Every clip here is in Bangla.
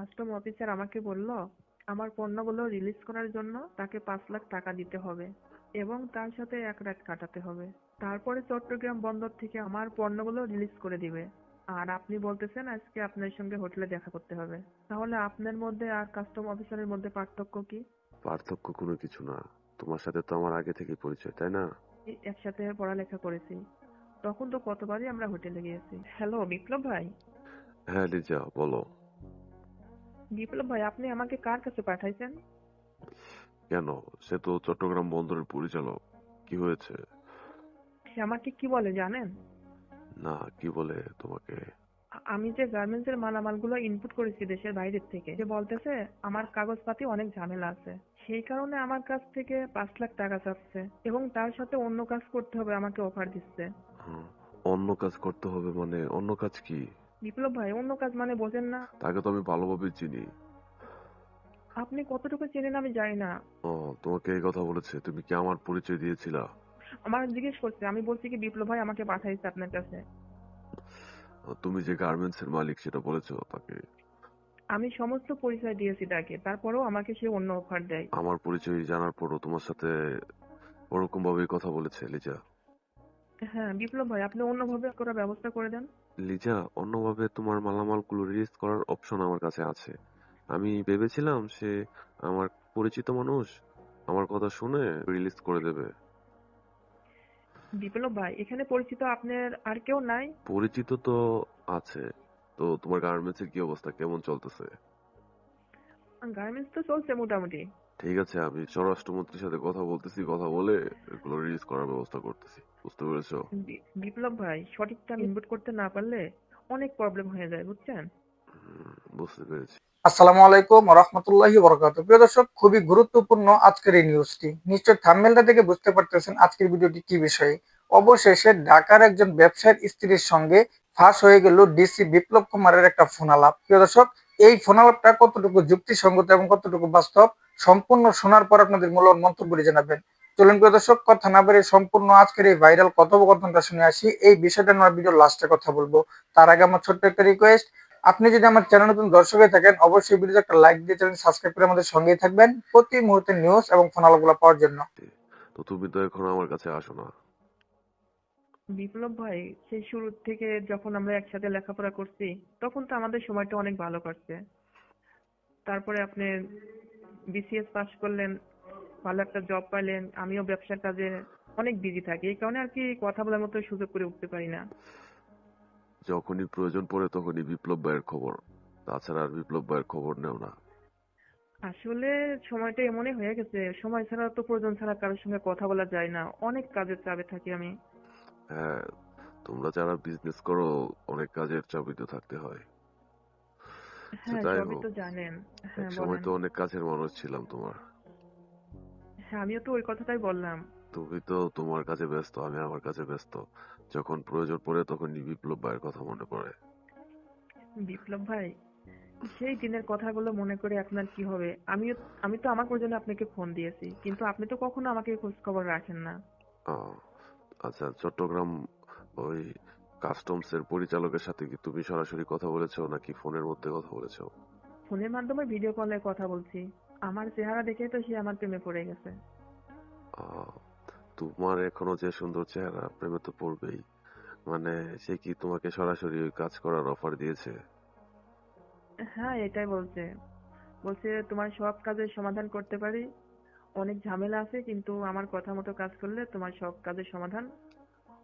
কাস্টম অফিসার আমাকে বলল আমার পণ্যগুলো রিলিজ করার জন্য তাকে পাঁচ লাখ টাকা দিতে হবে এবং তার সাথে এক রাত কাটাতে হবে। তারপরে চট্টগ্রাম বন্দর থেকে আমার পণ্যগুলো রিলিজ করে দিবে। আর আপনি বলতেছেন আজকে আপনার সঙ্গে হোটেলে দেখা করতে হবে। তাহলে আপনার মধ্যে আর কাস্টম অফিসারের মধ্যে পার্থক্য কি? পার্থক্য কোনো কিছু না। তোমার সাথে তো আমার আগে থেকেই পরিচয় তাই না? একসাথে পড়ালেখা করেছি। তখন তো কতবারই আমরা হোটেলে গিয়েছি। হ্যালো বিপ্লব ভাই। হ্যাঁ লিজা বলো। বিপ্লব ভাই আপনি আমাকে কার কাছে পাঠাইছেন? কেন? সে তো চট্টগ্রাম বন্দরের পরিচালক। কি হয়েছে? সে আমাকে কি বলে জানেন? না কি বলে তোমাকে? আমি যে গার্মেন্টস এর মালামালগুলো ইনপুট করেছি দেশের বাইরের থেকে সে বলতেছে আমার কাগজপাতি অনেক ঝামেলা আছে। সেই কারণে আমার কাছ থেকে পাঁচ লাখ টাকা চাচ্ছে এবং তার সাথে অন্য কাজ করতে হবে আমাকে অফার দিচ্ছে। অন্য কাজ করতে হবে মানে অন্য কাজ কি? বিপ্লব ভাই অন্য কাজ মানে বোঝেন না। তাকে তো আমি ভালোভাবে চিনি। আপনি কতটুকু চেনেন আমি জানি না। ও তোমাকে এই কথা বলেছে তুমি কি আমার পরিচয় দিয়েছিলা? আমার জিজ্ঞেস করছে আমি বলছি কি বিপ্লব ভাই আমাকে পাঠাইছে আপনার কাছে। তুমি যে গার্মেন্টস এর মালিক সেটা বলেছ তাকে? আমি সমস্ত পরিচয় দিয়েছি তাকে তারপরেও আমাকে সে অন্য অফার দেয়। আমার পরিচয় জানার পরও তোমার সাথে ওরকম ভাবে কথা বলেছে লিজা। হ্যাঁ বিপ্লব ভাই আপনি অন্যভাবে করার ব্যবস্থা করে দেন। লিজা অন্যভাবে তোমার মালামালগুলো রিলিজ করার অপশন আমার কাছে আছে। আমি ভেবেছিলাম সে আমার পরিচিত মানুষ আমার কথা শুনে রিলিজ করে দেবে। বিপ্লব ভাই এখানে পরিচিত আপনার আর কেউ নাই? পরিচিত তো আছে। তো তোমার গার্মেন্টস এর কি অবস্থা? কেমন চলতেছে? গার্মেন্টস তো চলছে মোটামুটি। ঠিক আছে আমি স্বরাষ্ট্রমন্ত্রীর সাথে কথা বলতেছি কথা বলে এগুলো রিলিজ করার ব্যবস্থা করতেছি। বুঝতে পেরেছ? বিপ্লব ভাই সঠিক টাইম ইনপুট করতে না পারলে অনেক প্রবলেম হয়ে যায় বুঝছেন? বুঝতে পেরেছি। আসসালামু আলাইকুম রহমতুল্লাহি বরকাত প্রিয় দর্শক খুবই গুরুত্বপূর্ণ আজকের এই নিউজটি নিশ্চয় থাম্বনেলটা দেখে বুঝতে পারতেছেন আজকের ভিডিওটি কি বিষয়ে। অবশেষে ঢাকার একজন ব্যবসায়ীর স্ত্রীর সঙ্গে ফাঁস হয়ে গেল ডিসি বিপ্লব কুমারের একটা ফোনালাপ। প্রিয় দর্শক এই ফোনালাপটা কতটুকু যুক্তিসঙ্গত এবং কতটুকু বাস্তব, সম্পূর্ণ শোনার পর আপনাদের মূল্যবান মন্তব্যটি জানাবেন। চলুন প্রিয় দর্শক, কথা না বেরিয়ে সম্পূর্ণ আজকের এই ভাইরাল কথোপকথনটা শুনে আসি। এই বিষয়টা নিয়ে ভিডিও লাস্টে কথা বলব। তার আগে আমার ছোট্ট একটা রিকোয়েস্ট আপনি যদি আমার চ্যানেল নতুন দর্শক হয়ে থাকেন, অবশ্যই ভিডিওতে একটা লাইক দিয়ে চ্যানেল সাবস্ক্রাইব করে আমাদের সঙ্গেই থাকবেন। প্রতি মুহূর্তে নিউজ এবং ফোনালাপগুলো পাওয়ার জন্য। তো তুমি তো এখন আমার কাছে আসো না। বিপ্লব ভাই সেই শুরু থেকে যখন আমরা একসাথে লেখাপড়া করছি তখন তো আমাদের সময়টা অনেক ভালো কাটছে। তারপরে আপনি বিসিএস পাশ করলেন ভালো একটা জব পাইলেন আমিও ব্যবসার কাজে অনেক বিজি থাকি। এই কারণে আর কি কথা বলার মতো সুযোগ করে উঠতে পারি না। যখনই প্রয়োজন পড়ে তখনই বিপ্লব ভাইয়ের খবর। তাছাড়া আর বিপ্লব ভাইয়ের খবর নেও না। আসলে সময়টা এমনই হয়ে গেছে। সময় ছাড়া তো প্রয়োজন ছাড়া কারোর সঙ্গে কথা বলা যায় না। অনেক কাজের চাপে থাকি আমি। হ্যাঁ তোমরা যারা বিজনেস করো অনেক কাজের চাপিতে থাকতে হয়। হ্যাঁ হোক, তো জানেন। হ্যাঁ এক সময় তো অনেক কাছের মানুষ ছিলাম তোমার। হ্যাঁ আমিও তো ওই কথাটাই বললাম। তুমি তো তোমার কাছে ব্যস্ত আমি আমার কাছে ব্যস্ত। যখন প্রয়োজন পড়ে তখন বিপ্লব ভাইয়ের কথা মনে পড়ে। বিপ্লব ভাই সেই দিনের কথাগুলো মনে করে আপনার কি হবে? আমিও আমি তো আমার প্রয়োজনে আপনাকে ফোন দিয়েছি কিন্তু আপনি তো কখনো আমাকে খোঁজ খবর রাখেন না। আহ, আচ্ছা চট্টগ্রাম ওই কাস্টমস এর পরিচালকের সাথে কি তুমি সরাসরি কথা বলেছ নাকি ফোনের মধ্যে কথা বলেছ? ফোনের মাধ্যমে ভিডিও কলে কথা বলছি। আমার চেহারা দেখে তো সে আমার প্রেমে পড়ে গেছে। আহ, তোমার এখনও যে সুন্দর চেহারা প্রেমে তো পড়বেই। মানে সে কি তোমাকে সরাসরি ওই কাজ করার অফার দিয়েছে? হ্যাঁ এটাই বলছে। বলছে তোমার সব কাজের সমাধান করতে পারি? অনেক ঝামেলা আছে কিন্তু আমার কথা মতো কাজ করলে তোমার সব কাজের সমাধান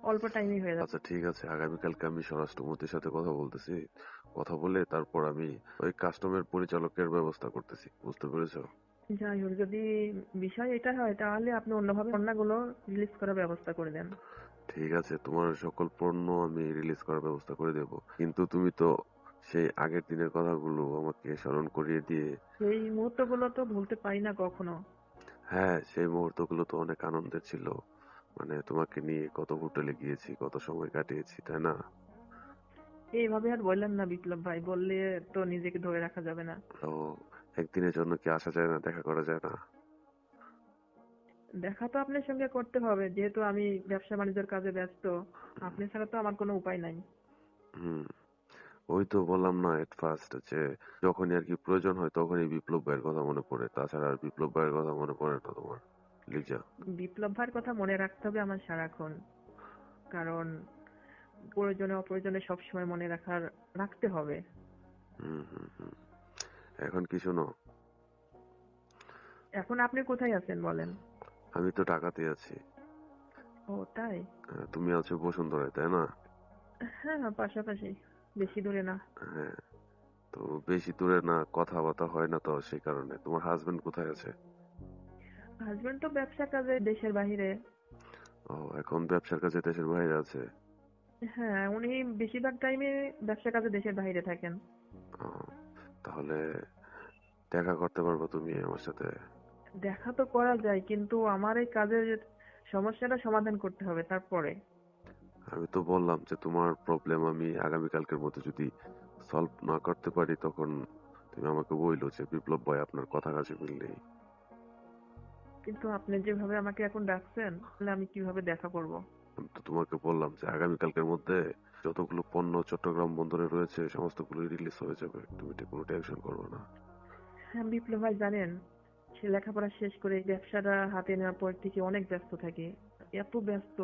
অল্প টাইমেই হয়ে যাবে। আচ্ছা ঠিক আছে। আগামীকালকে আমি স্বরাষ্ট্রমন্ত্রীর সাথে কথা বলতেছি। কথা বলে তারপর আমি ওই কাস্টমের পরিচালকের ব্যবস্থা করতেছি। বুঝতে পেরেছ? যাই হোক যদি বিষয় এটা হয় তাহলে আপনি অন্যভাবে পণ্যগুলো রিলিজ করার ব্যবস্থা করে দেন। ঠিক আছে তোমার সকল পণ্য আমি রিলিজ করার ব্যবস্থা করে দেব। কিন্তু তুমি তো সেই আগের দিনের কথাগুলো আমাকে স্মরণ করিয়ে দিয়ে সেই মুহূর্তগুলো তো ভুলতে পারি না কখনো। হ্যাঁ সেই মুহূর্তগুলো তো অনেক আনন্দের ছিল। মানে তোমাকে নিয়ে কত হোটেলে গিয়েছি কত সময় কাটিয়েছি তাই না? এইভাবে আর বললেন না বিপ্লব ভাই বললে তো নিজেকে ধরে রাখা যাবে না। তো একদিনের জন্য কি আসা যায় না দেখা করা যায় না? দেখা তো আপনার সঙ্গে করতে হবে যেহেতু আমি ব্যবসা বাণিজ্যের কাজে ব্যস্ত। আপনি ছাড়া তো আমার কোনো উপায় নাই। হুম। ওই তো বললাম না এট ফার্স্ট যে যখনই আর কি প্রয়োজন হয় তখনই বিপ্লব ভাইয়ের কথা মনে পড়ে। তাছাড়া আর বিপ্লব ভাইয়ের কথা মনে পড়ে না তোমার লিজা? বিপ্লব ভাইয়ের কথা মনে রাখতে হবে আমার সারাক্ষণ। কারণ প্রয়োজনে অপ্রয়োজনে সবসময় মনে রাখার রাখতে হবে। এখন কি শোনো এখন আপনি কোথায় আছেন বলেন? আমি তো ঢাকাতে আছি। ও তাই? তুমি আছো বসুন্ধরায় তাই না? হ্যাঁ পাশাপাশি। বেশি দূরে না। হ্যাঁ তো বেশি দূরে না কথাবার্তা হয় না তো সেই কারণে। তোমার হাজবেন্ড কোথায় আছে? হাজবেন্ড তো ব্যবসা কাজে দেশের বাইরে ও এখন ব্যবসার কাছে দেশের বাইরে আছে? হ্যাঁ উনি বেশিরভাগ টাইমে ব্যবসা কাজে দেশের বাইরে থাকেন। ও, তাহলে দেখা করতে পারব তুমি আমার সাথে। দেখা তো করা যায় কিন্তু আমার এই কাজের সমস্যাটা সমাধান করতে হবে তারপরে। আমি তো বললাম যে তোমার প্রবলেম আমি আগামীকালকের মধ্যে যদি সলভ না করতে পারি তখন তুমি আমাকে বইলো যে বিপ্লব ভাই আপনার কথা কাছে মিললেই কিন্তু আপনি যেভাবে আমাকে এখন ডাকছেন তাহলে আমি কীভাবে দেখা করব? আমি তো তোমাকে বললাম যে আগামীকালকের মধ্যে যতগুলো পণ্য চট্টগ্রাম বন্দরে রয়েছে সমস্তগুলো রিলিজ হয়ে যাবে। তুমি তো কোনো টেনশন করবে না। হ্যাঁ বিপ্লব ভাই জানেন সে লেখাপড়া শেষ করে ব্যবসাটা হাতে নেওয়ার পর থেকে অনেক ব্যস্ত থাকে। এত ব্যস্ত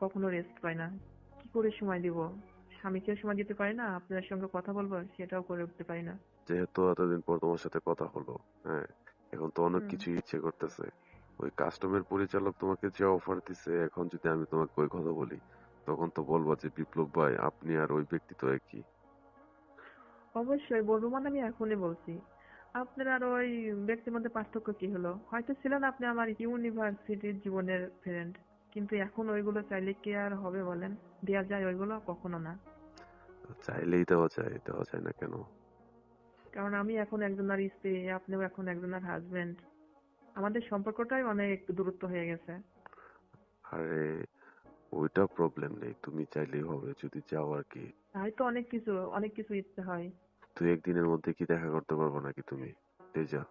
কখনো রেস্ট পায় না। কি করে সময় দিব? স্বামীকে সময় দিতে পারি না আপনার সঙ্গে কথা বলব সেটাও করে উঠতে পারি না। যেহেতু এতদিন পর তোমার সাথে কথা হলো হ্যাঁ এখন তো অনেক। কিছু ইচ্ছে করতেছে। ওই কাস্টমের পরিচালক তোমাকে যে অফার দিছে এখন যদি আমি তোমাকে ওই কথা বলি তখন তো বলবা যে বিপ্লব ভাই আপনি আর ওই ব্যক্তি তো একই। অবশ্যই বলব মানে আমি এখনই বলছি। আপনার আর ওই ব্যক্তির মধ্যে পার্থক্য কি হলো? হয়তো ছিলেন আপনি আমার ইউনিভার্সিটির জীবনের ফ্রেন্ড কিন্তু এখন ওইগুলো চাইলে কি আর হবে বলেন? দেয়া যায় ওইগুলো? কখনো না। চাইলেই দেওয়া যায় দেওয়া যায় না কেন? কারণ আমি এখন একজনের স্ত্রী আপনিও এখন একজনের হাজবেন্ড আমাদের সম্পর্কটাই অনেক দূরত্ব হয়ে গেছে। আরে ওইটা প্রবলেম নেই। তুমি চাইলেই হবে যদি চাও আর কি। তাই তো অনেক কিছু অনেক কিছু ইচ্ছে হয়। তুই একদিনের মধ্যে কি দেখা করতে পারব নাকি তুমি? তেজা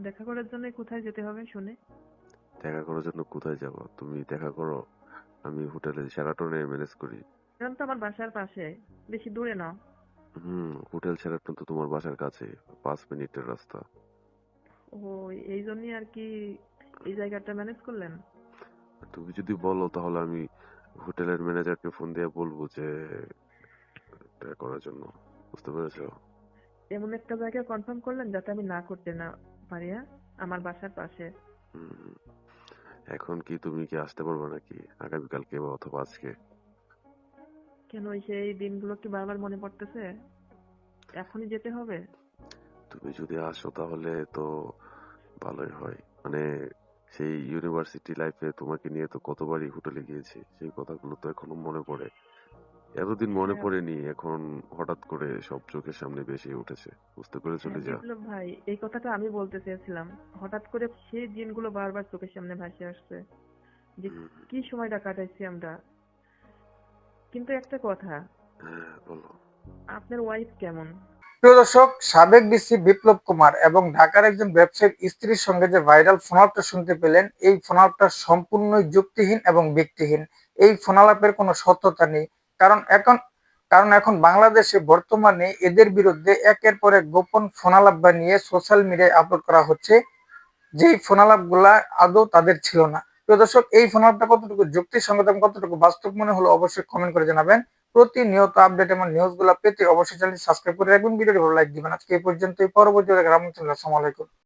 দেখা করার জন্য কোথায় যেতে হবে শুনে। দেখা করার জন্য কোথায় যাব? তুমি দেখা করো। আমি হোটেলে সেরাটনে ম্যানেজ করি। এরকম তো আমার বাসার পাশে। বেশি দূরে না। হুম হোটেল সেরাটন তো তোমার বাসার কাছে। পাঁচ মিনিটের রাস্তা। ও এই জন্যই আর কি এই জায়গাটা ম্যানেজ করলেন? তুমি যদি বলো তাহলে আমি হোটেলের ম্যানেজারকে ফোন দিয়ে বলব যে এটা করার জন্য। বুঝতে পেরেছ? এমন একটা জায়গা কনফার্ম করলেন যাতে আমি না করতে না পারি হ্যাঁ? আমার বাসার পাশে। হুম। এখন কি তুমি কি আসতে পারবে নাকি? আগামীকালকে বা অথবা আজকে? কেন সেই দিনগুলো কি বারবার মনে পড়তেছে? এখনই যেতে হবে? তুমি যদি আসো তাহলে তো ভালোই হয়। মানে সেই ইউনিভার্সিটি লাইফে তোমাকে নিয়ে তো কতবারই হোটেলে গিয়েছি সেই কথাগুলো তো এখনও মনে পড়ে। এতদিন মনে হ্যাঁ। পড়েনি এখন হঠাৎ করে সব চোখের সামনে বেশি উঠেছে। বুঝতে পেরে চলে হ্যাঁ, যা বিপ্লব ভাই এই কথাটা আমি বলতে চেয়েছিলাম। হঠাৎ করে সেই দিনগুলো বারবার চোখের সামনে ভাসে আসছে। যে কি সময়টা কাটাইছি আমরা। কিন্তু একটা কথা। হ্যাঁ বলো। আপনার ওয়াইফ কেমন? প্রিয় দর্শক সাবেক ডিসি বিপ্লব কুমার এবং ঢাকার একজন ব্যবসায়িক স্ত্রীর সঙ্গে যে ভাইরাল ফোনালাপটা শুনতে পেলেন এই ফোনালাপটা সম্পূর্ণ যুক্তিহীন এবং ব্যক্তিহীন। এই ফোনালাপের কোনো সত্যতা নেই। কারণ এখন কারণ এখন বাংলাদেশে বর্তমানে এদের বিরুদ্ধে একের পর এক গোপন ফোনালাপ বানিয়ে সোশ্যাল মিডিয়ায় আপলোড করা হচ্ছে। যেই ফোনালাপগুলা আদৌ তাদের ছিল না। প্রিয় দর্শক, এই ফোনালাপটা কতটুকু যুক্তিসঙ্গত এবং কতটুকু বাস্তব মনে হলো অবশ্যই কমেন্ট করে জানাবেন। প্রতিনিয়ত আপডেট এবং নিউজগুলা পেতে অবশ্যই চ্যানেল সাবস্ক্রাইব করে রাখবেন। ভিডিওটি ভালো লাইক দিবেন। আজকে এই পর্যন্তই। পরবর্তী আসসালামু আলাইকুম।